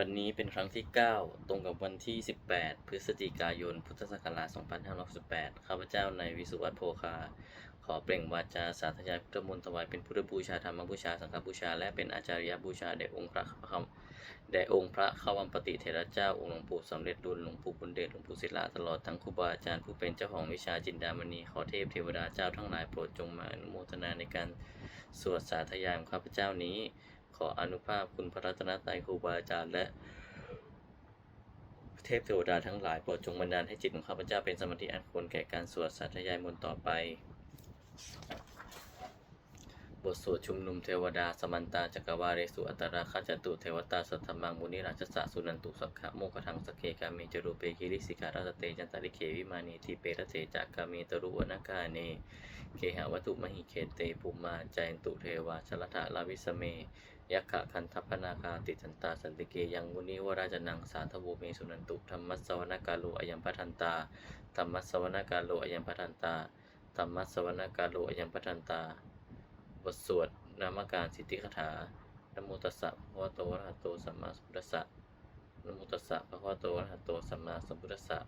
วันนี้เป็นครั้งที่ 9 ตรงกับวันที่ 18 พฤศจิกายน พุทธศักราช 2568 ข้าพเจ้าในวิสุวัตโพคา ขอเปล่งวาจาสาธยายพุทธมนต์ถวายเป็นพุทธบูชาธรรมบูชา สังฆบูชา และเป็นอาจารยบูชาแด่องค์พระคำแด่องค์พระขวัมปติเถระเจ้า องค์หลวงปู่สำเร็จรุ่นหลวงปู่บุญเดชหลวงปู่ศิลาตลอดทั้งครูบาอาจารย์ผู้เป็นเจ้าของวิชาจินดามณีขอเทพเทวดาเจ้าทั้งหลายโปรดจงมาอนุโมทนาในการสวดสาธยายของข้าพเจ้านี้ ขออนุภาพคุณพระรัตนตรัยครูบาอาจารย์และเทพเทวดาทั้งหลายโปรดจงบันดาลให้จิตของข้าพเจ้าเป็นสมาธิอันควรแก่การสวดสาธยายมนต์ต่อไป บทสวดชุมนุมเทวดาสมันตาจักรวาเรสุอัตตราคาจตุเทวตาสัทธมังมุนิราชสะสุนันตุสักขะโมกทังสเคกาเมจรูเปกิริสิการาตเตจันตริเควิมานีทีเปรเตจักกาเมตรุวนากาเนเคหวัตุมหิเคเตภูมาจันตุเทวาชลถาลาวิสเม ยักขะคันทัพพนาคาติทันตาสันติเกยังมุนิวราจนังสาธโวเมสุนันตุธรรมัสสวนกาโลอยัมปทันตาธรรมัสสวนกาโลอยัมปทันตาธรรมัสสวนกาโลอยัมปทันตา บทสวดนามการสิทธิคถานโมตัสสะภะคะวะโตอะระหะโตสัมมาสัมพุทธัสสะนโมตัสสะภะคะวะโตอะระหะโตสัมมาสัมพุทธัสสะ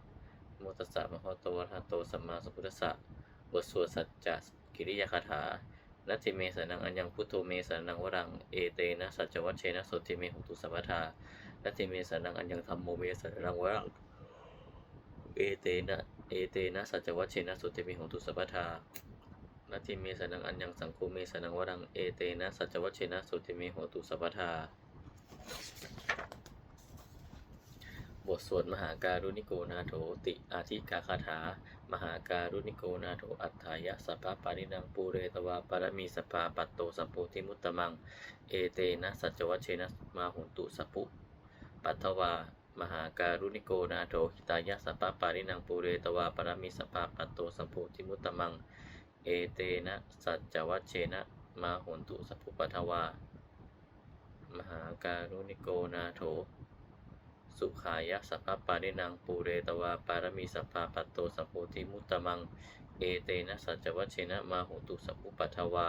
นโมตัสสะภะคะวะโตอะระหะโตสัมมาสัมพุทธัสสะบทสวดสัจจกิริยาคาถา นัตถิเมสนังอัญญังพุทโธเมสนังวรัง เอเตนะสัจจวัชเชนะสุติเมหุตุสัพพทานัตถิเมสนังอัญญังธรรมโมเมสนังวรัง เอเตนะ เอเตนะสัจจวัชเชนะสุติเมหุตุสัพพทานัตถิเมสนังอัญญังสังโฆเมสนังวรัง เอเตนะสัจจวัชเชนะสุติเมหุตุสัพพทาบทสวดมหาการุณิโกนาโถติอาทิกาคาถา มหาการุณิโกนาโถอัฏฐายะสัพพะปารินังปูเรตวาปรมีสภาปัตโตสัพโพธิมุตตมัง เอเตนะสัจจวัชเชนะมาหุนตุสัพพุปัทวามหาการุณิโกนาโถหิตายะสัพพะปารินังปูเรตวาปรมีสภาปัตโตสัพโพธิมุตตมัง เอเตนะสัจจวัชเชนะมาหุนตุสัพพุปัทวามหาการุณิโกนาโถ สุขายะสัพพะปารินังปูเรตวาปารมีสัพพะปัตโตสัพโพธิมุตตมัง เอเตนะสัจจวัชเชนะมาหุตุสัพพุปัทวา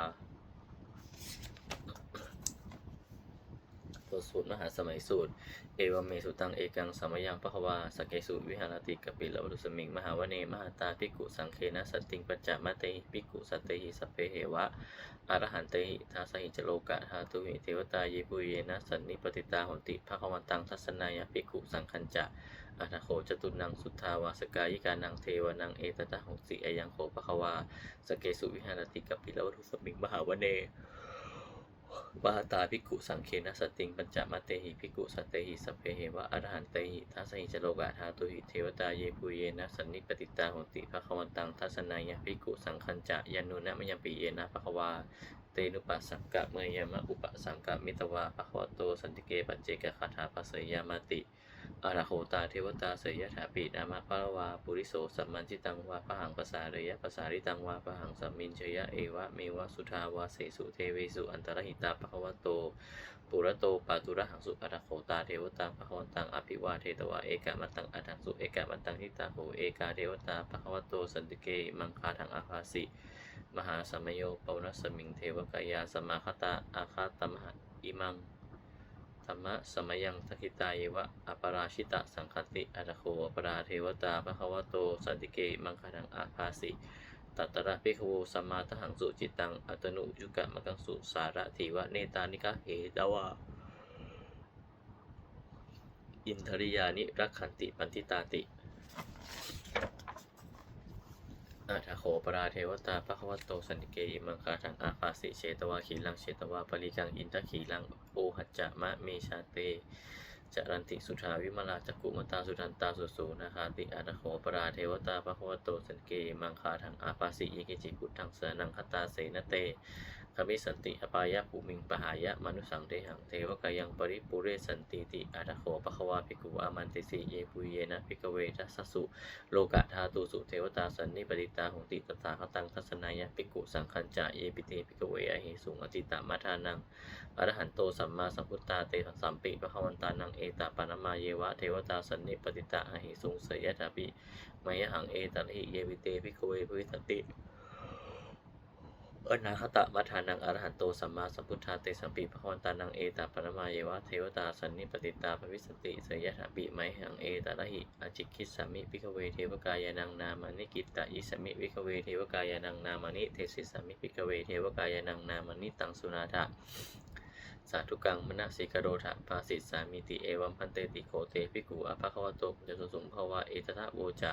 บทสูตรมหาสมัยสูตร เอวเมสุตังเอกังสมยังปะควาสกเกสุวิหารติกปิลวรุสมิง มหาวเนมหาตาภิกขุสังเคนะสติงปัจจามะเตหิภิกขุสัตเตหิสัเพเหวะอรหันเตหิทาสหิจโลกะธาตุหิเทวตาเยปุเยนะสันนิปติตาหนติภะควันตังทัศนายาภิกขุสังคัญจะอัตโขจตุนังสุทธาวาสกายิกานังเทวนังเอตตะหกสิอายังโขภะควาสเกสุวิหารติกปิลวรุสมิง มหาวเน วาตาภิกขุสังเคนะสติงปัญจมาเตหิภิกขุสัตเตหิสัพเพเหวะอรหันเตหิทัสหิจโลกาธาตุหิเทวตาเยปุเยนะสันนิปติตาโหติภะควันตังทัศนายะภิกขุสังคัญจะยานุนะมยปิเยนะภะควาเตนุปัสสังกะเมยามะอุปสังกะมิตวาภะคะวะโตสันติเกปัจเจกคาถาปัสสยามาติ อราโหตาเทวตาเสยยถาปินามะภะวาปุริโสสัมมันจิตังวาปะหังภาษาเรยะภาษาริตังวาปะหังสัมมินชยะเอวะเมวะสุทาวาเสสุเทเวสุอันตรหิตาภะควะโตปุระโตปาตุระหังสุอราโหตาเทวตาภะควันตังอภิวาเทตวะเอกะมันตังอัฏฐังสุเอกะมันตังทิตาโหเอกาเทวตาภะควะโตสันติเกมังคาทังอาภาสิมหาสมโยปวนัสสมิงเทวกายาสมาคตาอาคาตมหะอิมัง ธรรมะสมยังทกิตายวะอปราชิตะสังคติอัตโคอปราเทวตาภคะวโตสันติเกมังคังอาภาสิตัตตระภิกขโวสัมมาทหังสุจิตังอัตนุยุกะมะกังสุสาระทีวะเนตานิกะเหตวะอินทริยานิรักขันติปันติตาติ อาทาโขปราเทวตาภควโตสันติเกอิมังคาถังอาภาสิเชตวาขีลังเชตวาปริกังอินทขีลังโอหัจจะมะเมชาเตจารันติสุทาวิมลาจักกุมตาสุทันตาสุสูนะคาติอาทาโขปราเทวตาภควโตสันิเกอิมังคาถังอาภาสิเยเกจิกุทังเสนังคตาเสนเต คมิสันติอปายะภูมิงปหายะมนุสังเทหังเทวกายังปริปุเรสันติติอาทาโขปะควาภิกขุอามันติสีเยปุเยนะภิกเวทัสสุ โลกะธาตุสุเทวตาสันนิปติตาหงติตถาคตังทัศนายะปิกุสังคัญจะเยปิเตปิกเวอหิสุงอติตามาทานังอรหันโตสัมมาสัมพุทธาเตสัมปิปะควันตานังเอตาปานามาเยวะเทวตาสันนิปติตาอหิสุงเสยะตาปิมยหังเอตัลหิเยปิเตปิกเวภวิต ติอนาคตะมัฏฐานังอรหันโตสัมมาสัมพุทธาเตสัมปิภะคะวันตานังเอตาปรมาเยวะเทวตาสันนิปติตาภวิสติเสยยะถาปิไมหังเอตาระหิอจิคิสสามิพิกเวเทวกายานังนามานิกิตตะยิสมิวิกเวเทวกายานังนามานิเทศิสามิพิกเวเทวกายานังนามานิตังสุนาถะสาธุกังมณสิกโรธะปาสิสสามิติเอวัมพันเตติโคเตภิกขุอภะคะวะโตจจสุสุมภวะเอตทะโวจะ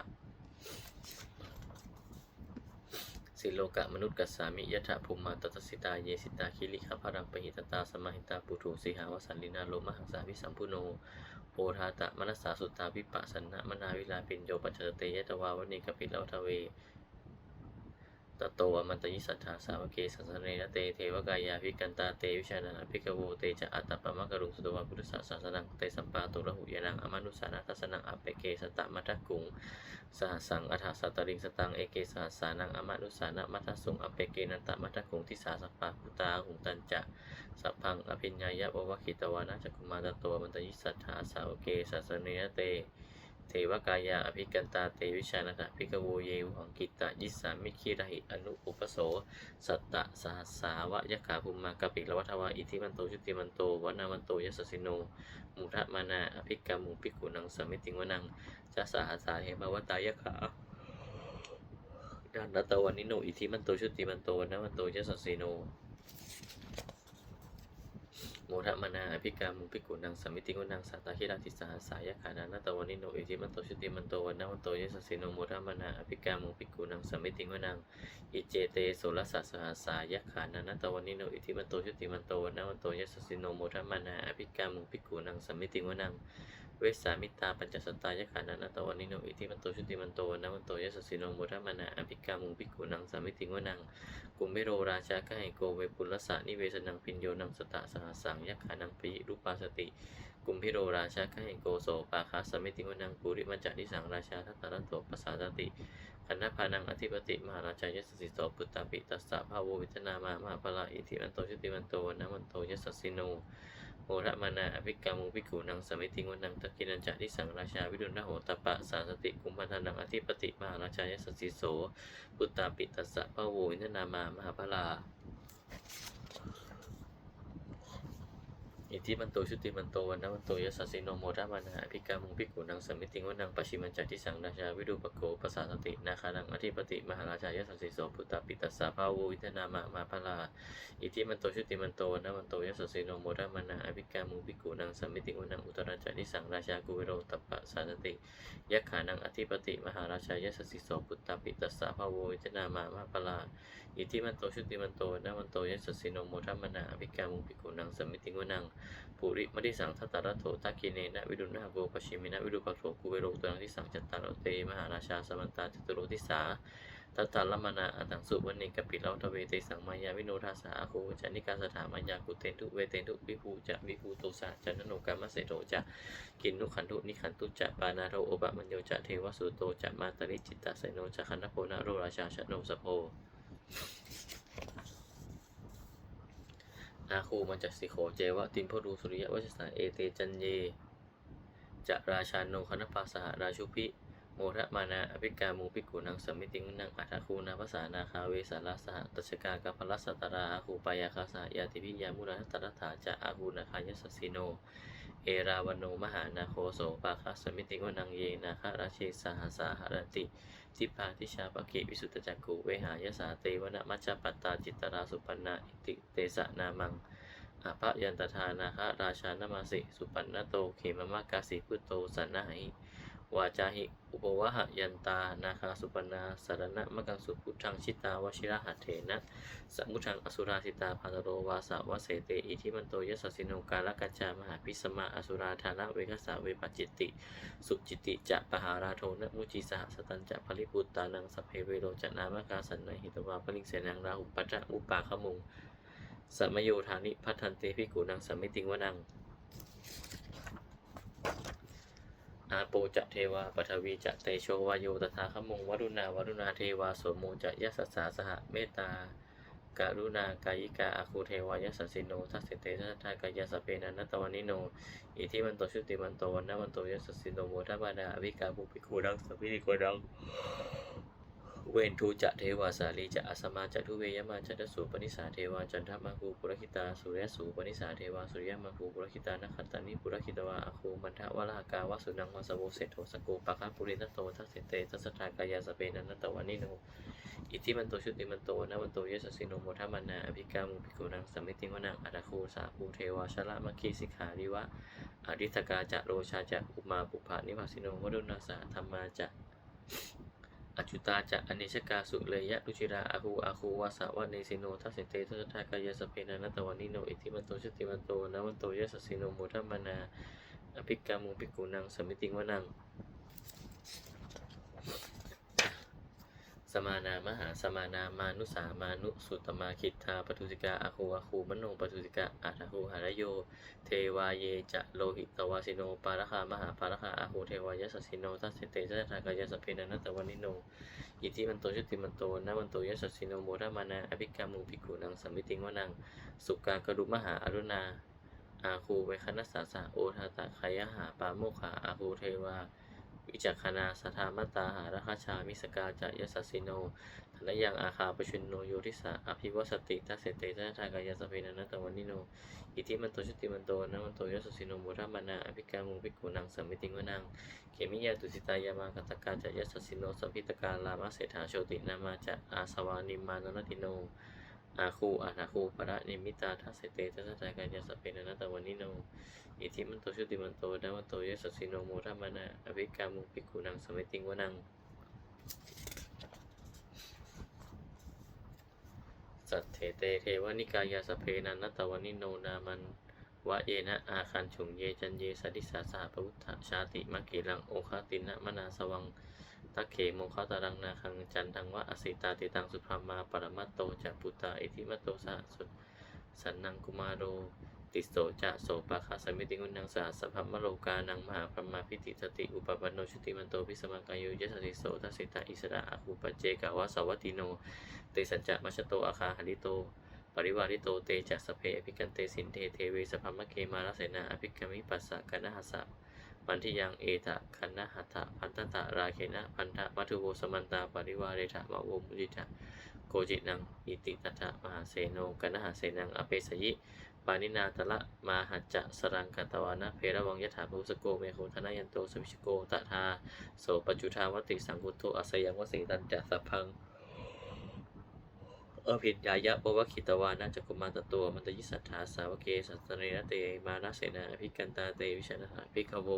สิโลกะมนุษย์กัสสามิยะถะภูมิมาตตสิตาเยสิตาคิริขพารังปหิตตาสมาหิตาปุถุสีหาวสันลินาโลมหังสาวิสัมพุโนโอทาตะมนัสสาสุตตาวิปัสสนะมนาวิลาปิญโยปัจจเตยะตวาวนิกปิลาวทเว ตโตอมันตยิสัทธาสาวกเกสัสเนนะเตเทวกายาภิกันตาเตวิชานาภิกโวเตจะอัตตปมะกรุงสุตวาพุทธศาสสนังเตสัมปาตุระหุยนังอมนุสานาทัสนังอเปเกสตะมัทกุงสหสังอัฏสัตริงสตังเอเกสหสานังอมานุสานะมัทสุงอเปเกนันตมัทคุงทิสาสปาพุตาหุงตันจะสัพพังอภิญญายะววคิตวานะจักุมาตโตมันตยิสัทธาสาวเกสัสเนยเต เทวกายาอภิกันตาเตวิชานะภิกโวเยวหังกิตตะยิสามิคิระหิอนุอุปโส สัตตะสหัสสาวะยะขาภุมมากปิลวัฏวะอิทิมันโตชุติมันโตวนามันโตยสสสิโนมุทะมานาอภิกามุปิกุนังสมิติงวนังจะสหัสสาเหมาวตายะขาดานตะวันนิโนอิทิมันโตชุติมันโตวนนะมันโตยสสสีโน มทะมนาอภิกามุภิกุนังสมิติกุนังสัตตาคิราติสหัสายะขานานตะวันิโนอิทิมันโตชุติมันโตวันนวันโตยสสสีโนโมทะมนาอภิกามุภิกุนังสมิติกุนังอิเจเตโสรสัสหัสายะขานานตะวันิโนอิทิมันโตชุติมันโตวันนวันโตยสสสีโนโมทะมนาอภิกามุภิกุนังสมิติกุนัง เวสสามิตาปัญจสตายะขานันตวันิโนอิทิมันโตชุติมันโตวันะมันโตยสสสินโมทะมานะอภิกามุปิกุนังสามิติงวนังกุมเมโรราชากะไหโกเวปุลสะนิเวสนังปิญโยนังสตะสหสังยะขานังปิรูปาสติกุมพิโรราชากะไหโกโสปาคาสมิติงวนังปุริมัจจนิสังราชาทัตตะระโตปัสสาตติขันธพานังอธิปติมหาราชายสสสิโสปุตตาปิตัสสะภาโววิจนามามหาภลาอิทิมันโตชุติมันโตวันะมันโตยสสสิโน โหระมานาอภิกามุภิกขุนังสมิติงวันังตะกินันจะที่สังราชาวิดุณโหตปะสารสติกุมพันธนังอธิปติมหาราชายสสสิโสปุตตาปิตัสสะพะโวอินทนามามหาพลา อิทธิมันโตชุติมันโตวันนะมันโตยสัสสิโนโมระมานาอภิกามุภิกุนังสมิติงวนังปชิมันจัติสังราชาวิดุปโกปัสสาสตินาคานังอธิปติมหาราชายสัสสิโสปุตตาปิตัสสะพะโวอินทนามามาพลาอิทธิมันโตชุติมันโตวันนะมันโตยสัสสิโนโมระมานาอภิกามุภิกุนังสมิติงวนังอุตระจานิสังราชากุเวโรตปะสาสติยักขานังอธิปติมหาราชายสัสสิโสปุตตาปิตัสสะพะโวอินทนามามาพลาอิทธิมันโตชุติมันโตวันนะมันโตยสัสสิโนโมระมานาอภิกามุภิกุนังสมิติงวนังปุริมดิสังทัตตาระโถทักขิเนนะวิดุณาโกปชิมินะวิรุปักโถกุเวโรตังทิสังจัตตารโตเตมหาราชาสมันตาจตุโรทิสาตัตตาลมนาอัตังสุวันเนกปิลาวทเวเตสังมายาวิโนทาสาอาโคจานิกาสถามายากุเตนทุเวเตนทุวิภูจะวิภูโตสะจันโนกามะเสโตจะกินนุขันทุนิขันตุจะปานาโรโอบะมัญโยจะเทวสุโตจะมาตริจิตตาเสโนจะคันธโพนะโรราชาชโนสโพ อาคูมันจักสิโขเจวะติมพรูสุริยะวัชสาเอเตจันเยจะราชาโนคณปาสหราชุพิโมระมานาอภิกามูปิกุนังสมิติงนังอัฐคูนาภาษานาคาเวสาลาสหตัชกากัพลัสตราอาคูปายาคาสายาติพิยามุนาตรัฐาจะอาคูนาคายสสิโน เอราวโนมหานาโคโสปาคาสมิติงวนังเยนาคาราเชสหสาหรติทิพาทิชาปกิวิสุตจักกุเวหายสาเตวนะมัจจปัตตาจิตราสุปันนาอิติเตสะนามังอภยันตทานาคาราชานามาสิสุปันนโตเขมมะกาสิพุโตสันนาหิ วาจาหิอุปวะหยันตา นาคาสุปนาสารณะมะกังสุพุทธังชิตาวชิระหัตเถนะสมุทังอสุราสิตาภาตโรวาสาวะเสเตอิทิมันโตยสสสิโนกาลกัจจามหาพิสมาอสุราธานะเวกสาเวปจิตติ สุจิติจะปหาราโทนะมุจิสหสตันจะภริปุตตานังสพเพเวโรจนามกาสันนหิตวาปลิงเสนังราหุปัจจะอุปาขมุงสัมโยธานิพัฒนเตพิกุนังสัมมิติงวนัง อาโปจะเทวาปทวีจะเตโชวาโยตถาคมุงวรุณาวรุณาเทวาโสโมจะยสสสาสหเมตตาการุณากายิกาอาคูเทวายสสสิโนทัสสิเตทัสทากายสเปนันตวานิโน อิทิมันโตชุติมันโตวันนมันโตยสสสิโนโมทัปปาดาอวิกาบุปิคูดังสัมพิริโกดัง เวนทูจะเทวาสาลีจะอัสมาจะทุเวยมาจะทสูปนิสาเทวาจันทมาคูปุรคิตาสุริยสูปนิสาเทวาสุริยมาคูปุรคิตานัคขัตตานิปุรคิตวาอาคูมันทะวลากาวสุนังวาสโวเสโทสโกปะคะปุรินโตทัสเสเตทัสทากายาสเปนันตวานิโนอิทิมันโตชุติมันโตนะมันโตเยสสิโนโมทัมนาอภิกามุภิกุนังสัมมิติวนังอัตคูสาภูเทวาชละมะคีสิกขาริวะอริทกาจะโรชาจะอุมาปุภานิวาสิโนวรุณาสาธรรมาจะ อจุตาจะอเนชกาสุเลยะรุจิราอาหูอาคูวาสาวะเนสิโนทัสเสเตทัสทากายาสเปนานัตวานิโนอิทิมันโตชติมันโตนะมันโตยะสสิโนมุทัมมานาอภิกามุภิกุนังสมมิติวนัง สมานามหาสมานามานุสามานุสุตมาคิทธาปทุสิกาอาคูอาคูมโนปทุสิกาอาทาคูหารโย เทวาเยจะโลหิตวาสิโน ปารคามหาปารคาอาหูเทวายสสสิโนทัสเสเตทัสทากายาสเปนานัตวานิโน อิทิมันโตชุติมันโตนะมันโตยสสสิโนโมทมานาอภิกามุภิกุนังสัมมิติงวนัง สุกากรุมหาอรุณาอาคูเวคณสสาสะโอทาตะขยหาปาโมขาอาคูเทวา วิจักขณาสธามตาหาราคาชามิสกาจะยสสสิโนธนยังอาคาปชุนโนโยทิสาอภิวสติทัสเสเตทัสทากายสเปนันตวานิโนอิทิมันโตชติมันโตนะมันโตยสสสิโนโมทมานาอภิกามุภิกขุนังสัมมิติงวนังเขมิยาตุสิตายามากตกาจะยัสสิโนสัมพิตกาลามาเศรษฐาโชตินามาจะอาสวานิมานนติโน อาคูอานาคูปะระนิมิตาทัสเตทัสสะกายาสเปนนัตตวานิโนอิทิมันโตชุติมันโตดามันโตยสสสิโนโมทมานาอภิกามุภิกุนังสมิติงวนังสัทเถเตเทวนิกายาสเพนันตวานิโนนามันวะเยนะอาคันฉุงเยจันเยสดิสาสาปวุฒชาติมะเกลังโอคาตินะมนาสวัง ตะเขโมคาตารังนาคังจันทังวะอสิตาติตังสุพรมาปรมัตโตจะปุตตาอิทิมัตโตสะสุสันนังกุมารโรติโสจะโสปะคาสมิติกุนังสาสพัมโลกานังมหาพรมาพิติสติอุปปันโนชุติมันโตพิสมังกายุยสติโสทัสิตาอิสระอาคูปเจกาวะสวัตติโนเตสัจจะมัชโตอาคาหริโตปริวาริโตเตจัสสเพอภิกันเตสินเทเทเวสพัมมะเกมาลเสนาอภิกามิปัสสะกันนะหัสสะ ปันทิยังเอตะคันนะหัตถะพันตตะราเคนะพันธะมัทุโวสมันตาปริวาเรทะมะวมุจิตะโกจินังอิติตตถะมหาเสโนกันนะหาเสนังอเปสยิปานินาตละมาหัจจะสรังกตวานะเพระวังยถาภูสโกเมโคธนายันโตสวิชโกตถาโสปจุทาวติสังกุตโตอาสยังวสิตันจะสัพพัง อภิญญายะปวคิตวานาจักกุมารตตัวมันตยิสัทธาสาวเกสัตเนนะเต มานาเสนาอภิกันตาเตวิชนะหาภิกขโว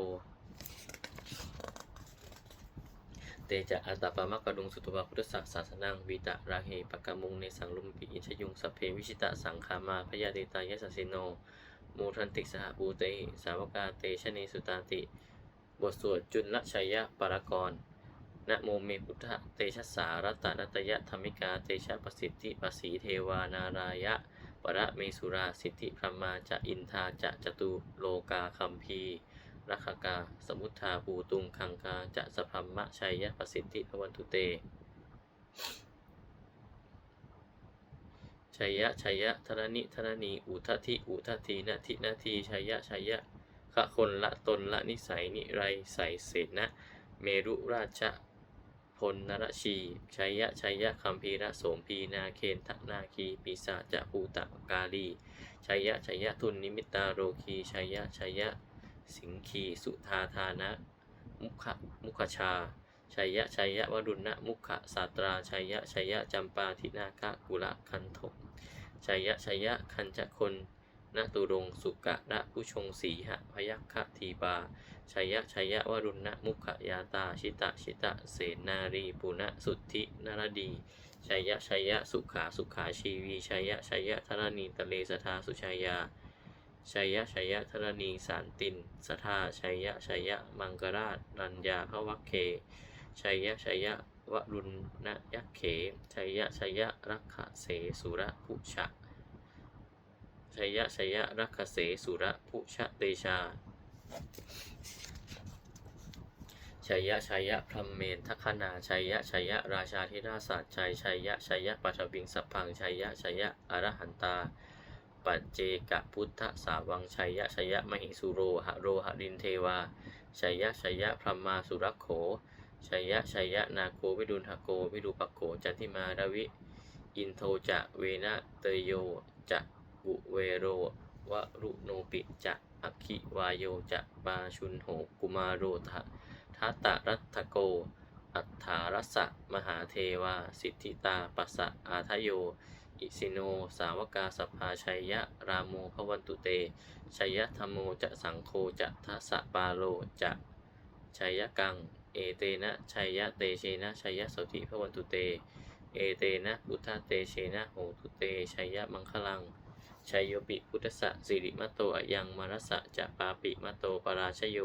เตจะอัตตปามะกะดุงสุตวะพุทธศาสสนังวีตะราเหปะกะมุงในสังลุมปิอิชยุงสัพเพวิชิตะสังขามาพยาเดตายะสสสิโนมูทันติสหภูเต สาวกาเตชะเนสุตาติ บทสวดจุลชัยยะปรากร นะโมเมพุทธเตชะสารัตนัตยะธรรมิกาเตชะประสิทธิปสีเทวานารายะปรเมสุราสิทธิพรมาจะอินทาจะจตุโลกาคัมพีรัคกา สมุทธาภูตุงคังคาจะสพัมมะชัยยะประสิทธิพวันตุเตชัยยะชัยยะธรณิธรณีอุทธิอุทธีนาทินาทีชัยยะชัยยะขะคนละตนละนิสัยนิไรใสเสนะเมรุราช พลนรชีชัยยะชัยยะคัมภีระโสมพีนาเคนทนาคีปีศาจะภูตะกาลีชัยยะชัยยะทุนนิมิตาโรคีชัยยะชัยยะสิงคีสุธาธานะ มุขมุขชาชัยยะชัยยะวรุณะมุขสาตราชัยยะชัยยะจำปาทินาคะกุละคันทกชัยยะชัยยะคันจะคน นตุรงสุกะระผู้ชงสีหะพยัคฆทีบาชัยยะชัยยะวรุณะมุขยาตาชิตะชิตะเสนารีปุณะสุทธินารดีชัยยะชัยยะสุขาสุขาชีวีชัยยะชัยยะธรณีตะเลสทาสุชัยยาชัยยะชัยยะธรณีสารตินสทาชัยยะชัยยะมังกราชรัญญาพวัคเคชัยยะชัยยะวรุณนะยักเขชัยยะชัยยะรักขเสสุระพุชะ ชัยยะชัยยะรักเสสุระพุชะเตชาชัยยะชัยยะพรหมเมนทัคคณาชัยยะชัยยะราชาธิราชาสตร์ชัยชัยยะชัยยะปัทวิงสัพพังชัยยะชัยยะอรหันตาปัจเจกพุทธสาวังชัยยะชัยยะมหิสุโรหะโรหะรินเทวาชัยยะชัยยะพรหมาสุรโขชัยยะชัยยะนาโควิดุลหโกวิรูปโกจันทิมาดวิ อินโทจะเวนะเตโยจะ กุเวโรวรุโนปิจะอัคคิวายโยจะปาชุนโหกุมารโรทะทัตตรัตโก อัฏฐารสะมหาเทวา สิทธิตาปัสสะอาทโย อิสิโน สาวกาสภาชัยยะ รามโมพวันตุเต ชัยยะธรรมโมจะสังโฆจะทัสสะปาโลจะชัยยะกัง เอเตนะชัยยะเตเชนะชัยยะโสติพวันตุเต เอเตนะพุทธเตเชนะโหตุเตชัยยะมังคลัง ชัยโยปิพุทธะสิริมตโตอะยังมารสะจะปาปิมตโตปราชโย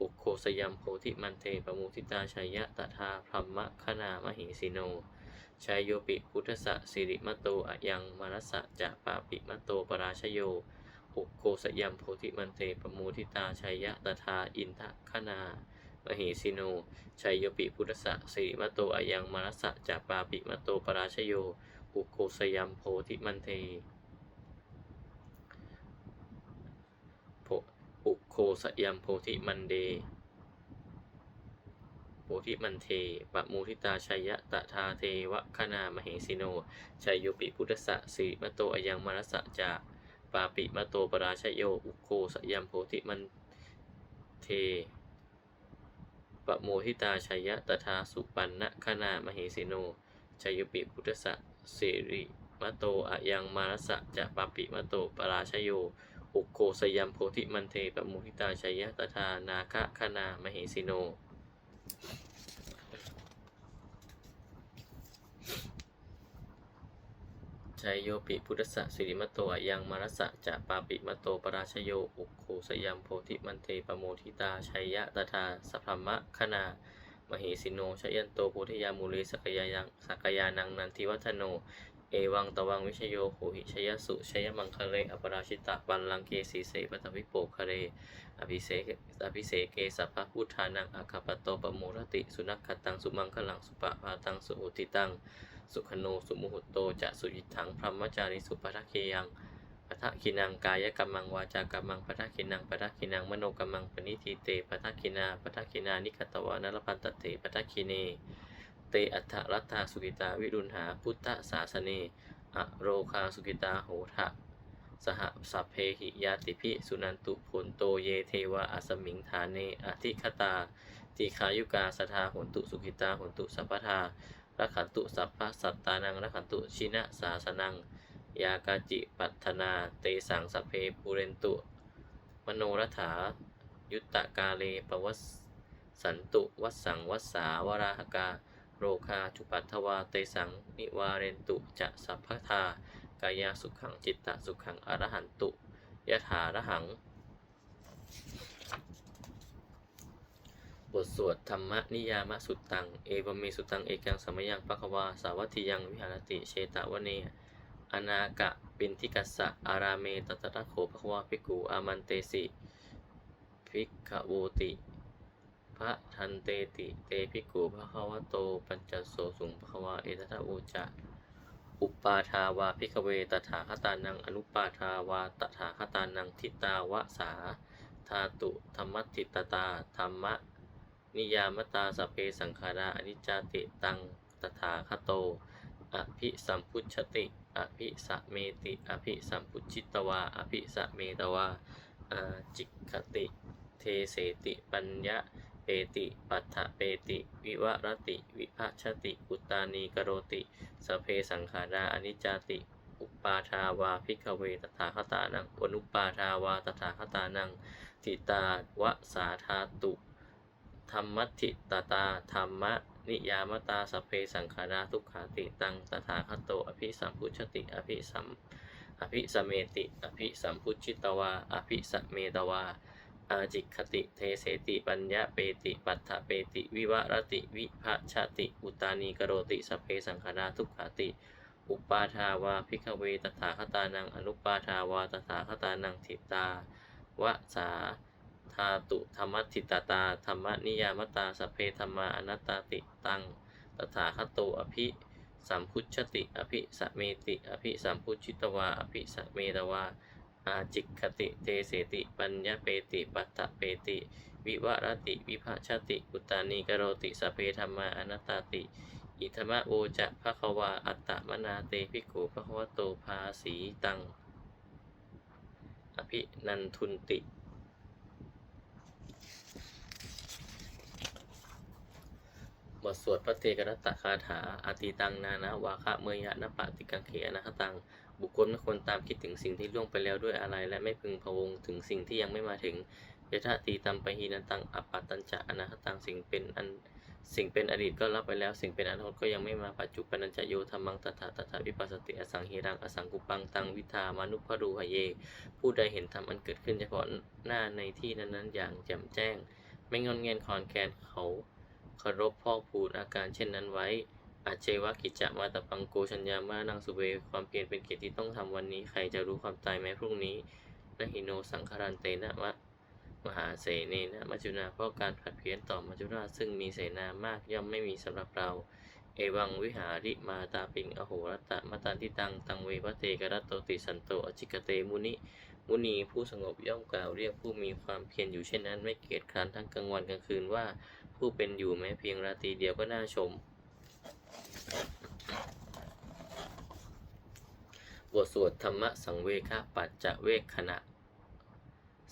อุโคสยัมโพธิมันเทปมุทิตาชัยยะตถาพรหมคณามหิสิโนชัยโยปิพุทธะสิริมตโตอะยังมารสะจะปาปิมตโตปราชโย อุโคสยัมโพธิมันเทปมุทิตาชัยยะตถาอินทคณามหิสิโนชัยโยปิพุทธะสิริมตโตอะยังมารสะจะปาปิมตโตปราชโย อุโคสยัมโพธิมันเท โพ อุโคสยัมโพธิมันเด โพธิมันเทปะมูทิตาชัยะตถาเทวะคณามเหสิโน ชัยโยปิพุทธะสิมโตอายังมรสะจาปาปิมโตปราชโย อุโคสยัมโพธิมันเทปะโมทิตาชัยะตถาสุปันนะคณามเหสิโน ชัยโยปิพุทธะสิริมโตอายังมารสะจาปาปิมโตปราชโย อุโคสยัมโพธิมันเทปมุทิตาชัยยะตถานาคะคณามเหสิโน ชัยโยปิพุทธะสิริมตโตยังมารสะจะปาปิมตโตปราชโยอุโคสยัมโพธิมันเทปโมทิตาชัยยะตถาสัพพมะคณามเหสิโนชยันโตโพธิยามูเลสกยายังสักยานังนันทิวัฒโน เอวังตวังวิชโยโหหิชยสุชยมังคะเลอปราชิตะปันลังเกสีเสปตวิโปคะเรอภิเสกอภิเสเกสัพพพุทธานังอาคาปโตปโมรติ สุนัขขตังสุมังคลังสุปะพาตังสุอุติตัง สุขโนสุมุหุโตจะสุยิถังพรหมจาริสุปทัคเคยังปทัคคินังกายกรรมังวาจากรรมังปทัคคินังปทัคคินังมโนกรรมังปณิทิเตปทัคคินาปทัคคินานิคตวานรพันตเตปทัคคิเน เตอัฏฐรัตถาสุกิตาวิรุณหาพุทธศาสเนอโรคาสุกิตาโหทะสหสัพเพหิยาติพิสุนันตุผลโตเยเทวะอสมิงฐานเนอธิคตาติขายุกาสทาหนตุสุขิตาหนตุสัพพทารักขันตุสัพพะสัตตานังรักขันตุชินะสาสนัง ยากาจิปัฏนา เตสังสพเพปุเรนตุ มโนรัฐายุตตะกาเลปวัสสันตุวัสสังวัสสาวราหกา โรคาจุปัทวาเตสัง นิวาเรนตุจะสัพพทากายาสุขังจิตตสุขังอรหันตุยะถาระหัง บทสวดธรรมนิยามสุตตัง เอวเมสุตัง เอกังสมยังปะควา สาวัติยังวิหารติเชตวเนอนากะปินทิกัสสะอาราเมตตะโขภควาภิกขุอามันเตสิภิกขโวติ ระทันเตติเตภิกขุภควโต ปัญจโสสุงภควาเอตตะโอจะอุปาทาวาพิกเวตถาคตานังอนุปาทาวาตถาคตานังทิตาวะสาธาตุธรรมทิตตาธรรมนิยามตาสเพสังขาราอนิจจติตังตถาคโต อภิสัมพุชติ อภิสะเมติ อภิสัมพุชิตวา อภิสะเมตวาอาจิกขติ เทเสติปัญญะ เปติ ปัฏฐเปติ วิวรติ วิภชติ อุตานีกโรติ สเพสังขาราอนิจจติ อุปาทาวาพิกเวตถาคตานังอนุปาทาวาตถาคตานังทิตาวะสาธาตุ ธรรมทิตตาธรรมะนิยามตาสเพสังขาราทุกขาติตังตถาคโตอภิสัมพุชติอภิสัมอภิสเมติ อภิสัมพุชิตวา อภิสเมตวา อาจิกขติเทเสติปัญญาเปติปัฏฐเปติ วิวรติวิภะชติ อุตานีกโรติสเพสังขาราทุกขาติ อุปาทาวาพิกเวตถาคตานังอนุปาทาวาตถาคตานังทิตาวะสาธาตุธรรมทิตตาธรรมนิยามตาสเพธรรมาอนัตตาติตังตถาคโตอภิสัมพุชติ อภิสเมติ อภิสัมพุชิตวา อภิสเมตวา อาจิกขติเตเสติ ปัญญาเปติปัตตะเปติ วิวรติ วิภาชติ อุตานีกโรติสเพธรรมาอนัตตาติ อิธมะโอจะภควา อัตตมนาเตภิกขุภควโตภาสีตัง อภินันทุนติ บทสวดพระเตกรัตตคาถาอาติตังนานาวาคะเมยะนปะติกังเขนาคตัง บุคคลไม่ควรตามคิดถึงสิ่งที่ล่วงไปแล้วด้วยอะไร และไม่พึงพะวงถึงสิ่งที่ยังไม่มาถึงยะทะตีตัมปะหีนันตังอปปัตตัญจะอนาคตังสิ่งเป็นอันสิ่งเป็นอดีตก็รับไปแล้ว สิ่งเป็นอนาคตก็ยังไม่มาปัจจุบันนจะโยธรรมังตถาตถาวิปัสสติอสังหิรังอสังกุปังตังวิธามานุพรูหเย ผู้ใดเห็นธรรมอันเกิดขึ้นเฉพาะหน้าในที่นั้นๆ อย่างแจ่มแจ้ง ไม่งอนเงียนคอนแคนเขาเคารพพ่อพูดอาการเช่นนั้นไว้ อาเจวะกิจจะมาตปังโกชัญญามานังสุเว ความเพียรเป็นกิจที่ต้องทำวันนี้ ใครจะรู้ความตายแม้พรุ่งนี้นะหิโนสังคารันเตนะมะมหาเสเนนะมัจจุนาเพราะการผัดเพี้ยนต่อมัจจุราชซึ่งมีเสนามากย่อมไม่มีสำหรับเรา เอวังวิหาริมาตาปิงอโหรตะมตันทิตังตังเวพระเตกรัตโตติสันโตอจิกเตมุนิมุนีผู้สงบย่อมกล่าวเรียกผู้มีความเพียรอยู่เช่นนั้น ไม่เกียจคร้านทั้งกลางวันกลางคืนว่า ผู้เป็นอยู่แม้เพียงราตรีเดียวก็น่าชม บทสวดธรรมสังเวคะปัจจะเวคขณะ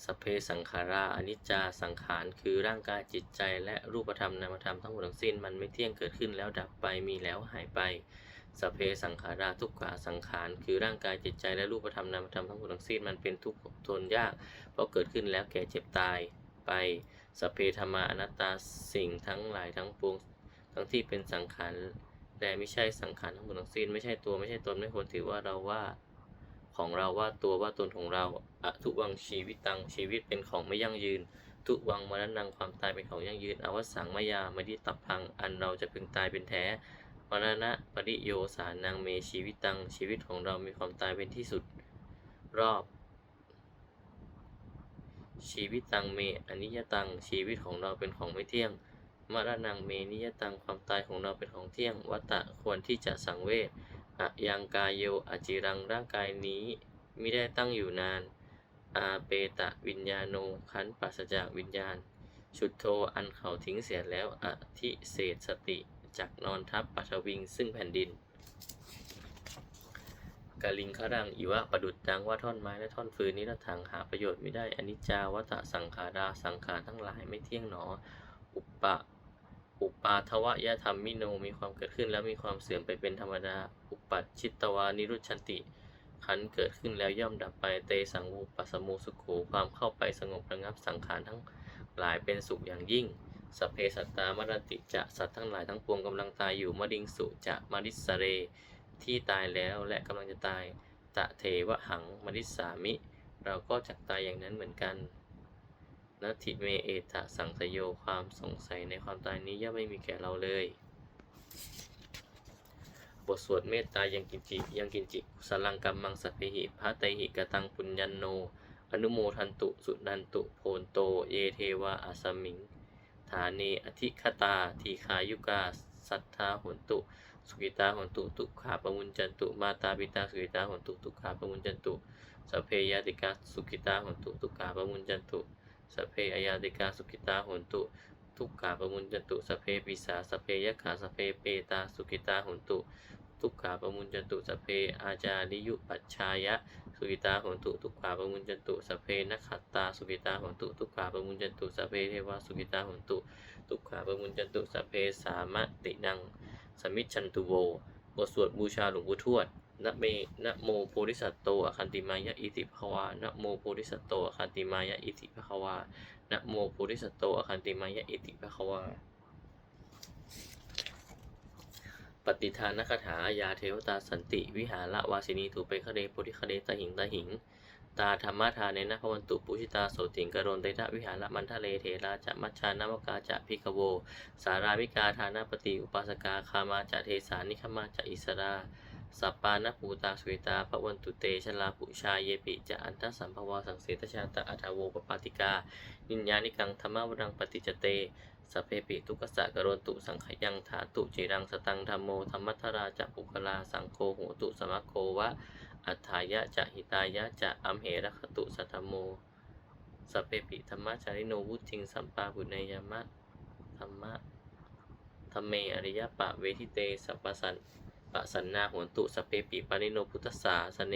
สเพสังขาราอนิจจาสังขารคือร่างกายจิตใจและรูปธรรมนามธรรมทั้งหมดทั้งสิ้นมันไม่เที่ยงเกิดขึ้นแล้วดับไปมีแล้วหายไปสเพสังขาราทุกขาสังขารคือร่างกายจิตใจและรูปธรรมนามธรรมทั้งหมดทั้งสิ้นมันเป็นทุกข์ทนยาก เพราะเกิดขึ้นแล้วแก่เจ็บตายไปสเพธรรมาอนัตตาสิ่งทั้งหลายทั้งปวงทั้งที่เป็นสังขาร แต่ไม่ใช่สังขารทั้งหมดทั้งสิ้นไม่ใช่ตัวไม่ใช่ตนไม่ควรถือว่าเราว่าของเราว่าตัวว่าตนของเราอทุวังชีวิตตังชีวิตเป็นของไม่ยั่งยืน ทุวังมรณังความตายเป็นของยั่งยืนอวสังมายามดิตับพัง อันเราจะพึงตายเป็นแท้มรณะปริโยสานังเมชีวิตตังชีวิตของเรามีความตายเป็นที่สุด รอบ ชีวิตตังเมอนิยตังชีวิตของเราเป็นของไม่เที่ยง มรณังเมนิยตังความตายของเราเป็นของเที่ยง วัตตะควรที่จะสังเวชอะยังกายโยอจิรังร่างกายนี้มิได้ตั้งอยู่นาน อาเปตะวิญญาโนขันปราศจากวิญญาณ ชุดโทอันเขาทิ้งเสียแล้วอธิเศษสติจักนอนทับปัทวิงซึ่งแผ่นดินกาลิงครังอิวะประดุดดังว่าท่อนไม้และท่อนฟืนนี้ละถังหาประโยชน์ไม่ได้อนิจจาวัตสังขาราสังขารทั้งหลายไม่เที่ยงหนอ อุปปะ อุปาทวะยะธรรมมิโนมีความเกิดขึ้นแล้วมีความเสื่อมไปเป็นธรรมดา อุปัชชิตวานิรุชันติ ขันเกิดขึ้นแล้วย่อมดับไปเตสังวูปัสมูสุขโขความเข้าไปสงบระงับสังขารทั้งหลายเป็นสุขอย่างยิ่งสพเพสัตตามรติจะสัตว์ทั้งหลายทั้งปวงกำลังตายอยู่มดิงสุจะมริสเร ที่ตายแล้วและกำลังจะตายตะเทวะหังมริสามิ เราก็จักตายอย่างนั้นเหมือนกัน นัตถิเมเอตะสังสยโยความสงสัยในความตายนี้ย่อมไม่มีแก่เราเลย บทสวดเมตตายังกินจิยังกินจิสลังกัมมังสัพหิพระไตหิกตังปุญญันโน อนุโมทันตุสุนันตุโพนโต เยเทวะอาสมิง ฐานีอธิคตาทีคายุกาสัทธาหนตุ สุกิตาหนตุตุขาปมุญจันตุมาตาปิตาสุกิตาหนตุตุขาปมุญจันตุสัพเพยติกาสุกิตาหนตุตุขาปมุญจันตุ สเพอายาติกาสุกิตาหุนตุ ทุกขาปมุญจันตุสเพปิสาสเพยะขาสเพเปตาสุกิตาหุนตุทุกขาปมุญจันตุสเพอาจาริยุปัชชายะสุกิตาหนตุทุกขาปมุญจันตุสเพนักขัตตาสุกิตาหนตุทุกขาปมุญจันตุสเพเทวาสุกิตาหนตุทุกขาปมุญจันตุสเพสามะตินังสมิจฉันตุโวบทสวดบูชาหลวงปู่ทวด นะเมนะโมโพธิสัตโตอคันติมายะอิติภควานะโมโพธิสัตโตอคันติมายะอิติภควานะโมโพธิสัตโตอคันติมายะอิติภควา ปฏิทานคาถายาเทวตาสันติ วิหารวาสินีถูเปคะเดโพธิคะเดตหิงตหิง ตาธรรมทานเนนะพวันตุปุชิตาโสติงกรณเตทะวิหารมันทะเลเทราจะมัชชานามกาจะพิกโว สารามิกาทานาปฏิอุปาสกาคามาจะเทสานิคมาจะอิสรา สัปปานปูตาสุวิตาพระวันตุเตชลาปุชาเยปิจะอันตสัมภวาสังเสตชาตะอัทาโวปปาติกา นิญญานิกังธรรมวรังปฏิจเตสเพปิทุกสะกรณตุสังขยังถาตุจิรังสตังธรรมโมธรรมัทราจะปุคลาสังโฆโหตุสมะโควะ อัฏฐายะจะหิตายะจะอัมเหรคตุสัทธโมสเพปิธรรมจาริโนวุทิงสัมปาปุนยามะธรรมะธรรมเมอริยปะเวทิเตสัพพสัน ปะสันนาโหนตุสเพปิปานิโนพุทธสาสเน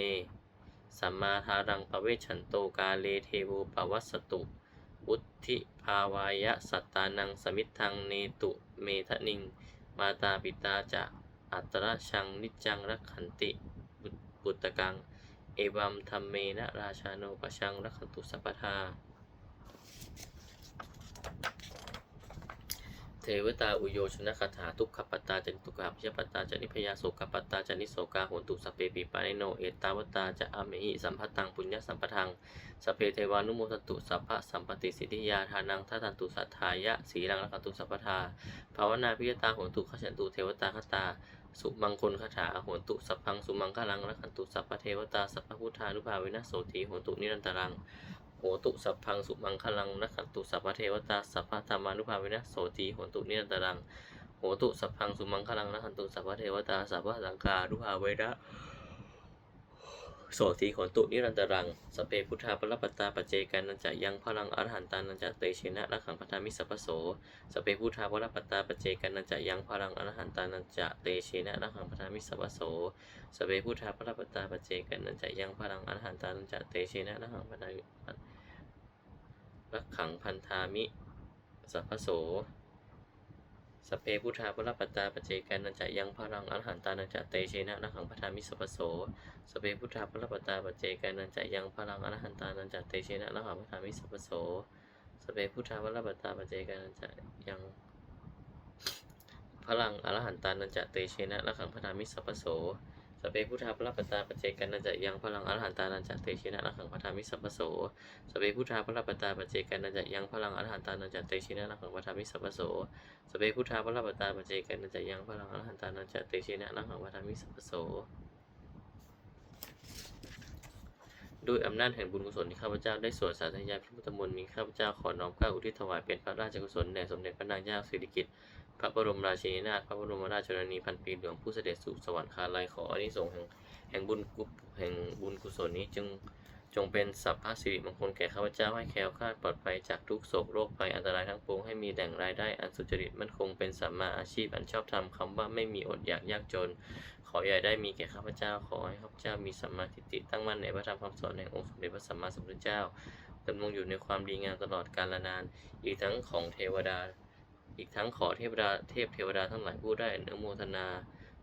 สัมมาทารังปเวชฉันโตกาเลเทโวปวัสสตุ อุทธิภาวายะสัตตานังสมิทังเนตุเมทะนิง มาตาปิตาจะอัตระชังนิจังรักขันติบุบุตตกัง เอวัมธรรมเมนะราชาโนปชังรักขันตุสัพพทา ทวตาอุโยชนะคาถาทุกขปัตตาจนิตุกาพิยปัตตาจนิพยาโสกปัตตาจนิโสกาโหนตุสเปปิปานิโนเอตาวตาจะอเมหิสัมพัตังปุญญสัมปทังสเพเทวานุโมทตุสัพพะสัมปติสิทธิยาทานังทัตันตุสัทธายะสีรังรักขันตุสัพพทาภาวนาพิยตาโหนตุขฉันตุเทวตาคตาสุมังคลคาถาโหนตุสัพพังสุมังคลังรักขันตุสัพพเทวตาสัพพพุทธานุภาเวนะโสตีโหนตุนิรันตรัง โหตุสัพพังสุมังคลังนักขันตุสัพพเทวตาสัพพธรรมานุภาเวนะโสตีโหตุนิรันตรังโหตุสัพพังสุมังคลังนักขันตุสัพพเทวตาสัพพสังกานุภาเวนะ โสตีโหตุนิรันตรังสพเพพุทธาปรปตตาปเจกันนันจะยังพลังอรหันตานันจะเตเชนะรักขังปทามิสัพพโสสพเพพุทธาปรปตตาปเจกันนันจะยังพลังอรหันตานันจะเตเชนะรักขังปทามิสัพพโสสพเพพุทธาปรปตตาปเจกันนันจะยังพลังอรหันตานันจะเตเชนะรักขังปทามิรักขังพันธามิสัพโส สเปพุทธาปรปัตตาปเจกันนันจะยังพลังอรหันตานันจะเตเชนะนักขังพันธามิสปโสสเปพุทธาปรปัตตาปเจกันนันจะยังพลังอรหันตานันจะเตเชนะนักขังพันธามิสปโสสเปพุทธาปรปัตตาปเจกันนันจะยังพลังอรหันตานันจะเตเชนะนักขังพันธามิสปโส สเพพุทธาประปัตตาปเจกันนันจะยังพลังอรหันตานันจะเตเชนะรักขังพันธามิสัพพโสสเปพุทธาพระปตตาปเจกันนันจะยังพลังอรหันตานันจะเตชินะนักขังปทามิสัพพโสสเปพุทธาพระปตตาปเจกันนันจะยังพลังอรหันตานันจะเตชินะนักขังปทามิสัพพโสด้วยอำนาจแห่งบุญกุศลที่ข้าพเจ้าได้สวดสาธยายพระพุทธมนต์นี้ข้าพเจ้าขอน้อมเกล้าอุทิศถวายเป็นพระราชกุศลแด่สมเด็จพระนางเจ้าสิริกิติ์ พระบรมราชินีนาถพระบรมราชชนนีพันปีหลวงผู้เสด็จสู่สวรรคาลัยขออานิสงส์แห่งแห่งบุญกุแห่งบุญกุศลนี้จึงจงเป็นสัพพะสิริมงคลแก่ข้าพเจ้าให้แคล้วคลาดปลอดภัยจากทุกโศกโรคภัยอันตรายทั้งปวงให้มีแหล่งรายได้อันสุจริตมั่นคงเป็นสัมมาอาชีพอันชอบธรรมคำว่าไม่มีอดอยากยากจน ขออย่ได้มีแก่ข้าพเจ้าขอให้ข้าพเจ้ามีสัมมาทิฏฐิตั้งมั่นในพระธรรมคำสอนแห่งองค์สมเด็จพระสัมมาสัมพุทธเจ้าดำรงอยู่ในความดีงามตลอดกาลนาน อีกทั้งของเทวดา อีกทั้งขอเทวดาเทพเทวดาทั้งหลายผู้ได้อนโมทนา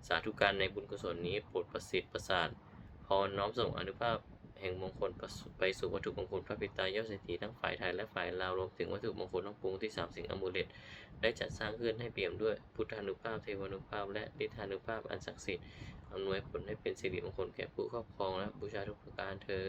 สาธุการในบุญกุศลนี้โปรดประสิทธิ์ประสาทพรน้อมส่งอนุภาพแห่งมงคลไปสู่วัตถุมงคลพระปิตายอดเศรษฐีทั้งฝ่ายไทยและฝ่ายลาวรวมถึงวัตถุมงคลทั้งปวงที่สามสิ่งอมูเลตได้จัดสร้างขึ้นให้เปี่ยมด้วยพุทธานุภาพเทวานุภาพ และฤทธานุภาพอันศักดิ์สิทธิ์อำนวยผลให้เป็นสิริมงคลแก่ผู้ครอบครองและบูชาทุกประการเทอ